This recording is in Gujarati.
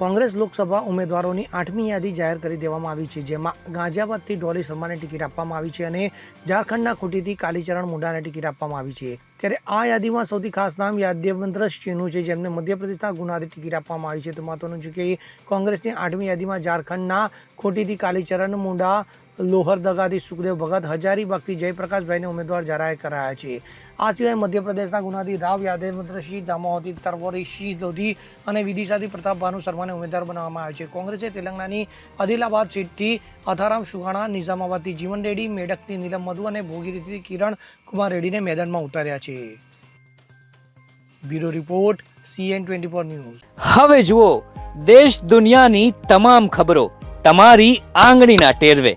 કોંગ્રેસ લોકસભા ઉમેદવારોની આઠમી યાદી જાહેર કરી દેવામાં આવી છે, જેમાં ગાઝિયાબાદથી ડોલી શર્માને ટિકિટ આપવામાં આવી છે અને ઝારખંડના ખૂટીથી કાલીચરણ મુંડાને ટિકિટ આપવામાં આવી છે. ત્યારે આ યાદીમાં સૌથી ખાસ નામ યાદવ્યંત્ર સિંહનું છે, જેમને મધ્યપ્રદેશના ગુનાથી ટિકિટ આપવામાં આવી છે. તો મહત્વનું છે કે કોંગ્રેસની આઠમી યાદીમાં ઝારખંડના ખોટીથી કાલીચરણ મુંડા લોહરદગાથી સુખદેવ, ભગત હજારીબાગથી જયપ્રકાશભાઈને ઉમેદવાર જાહેર કરાયા છે. આ સિવાય મધ્યપ્રદેશના ગુનાથી રાવ યાદવેન્દ્રસિંહ દામોહથી તરવરી સિંહ લોધી અને વિદિશાથી પ્રતાપ ભાનુ શર્માને ઉમેદવાર બનાવવામાં આવ્યા છે. કોંગ્રેસે તેલંગાણાની અદિલાબાદ સીટથી અથારામ સુહાણા, નિઝામાબાદથી જીવન રેડ્ડી, મેડકથી નીલમ મધુ અને ભોગીરીથી કિરણ કુમાર રેડ્ડીને મેદાનમાં ઉતાર્યા છે. Bureau report, CN twenty four news. હવે જુઓ, દેશ દુનિયાની તમામ ખબરો તમારી આંગળીના ટેરવે.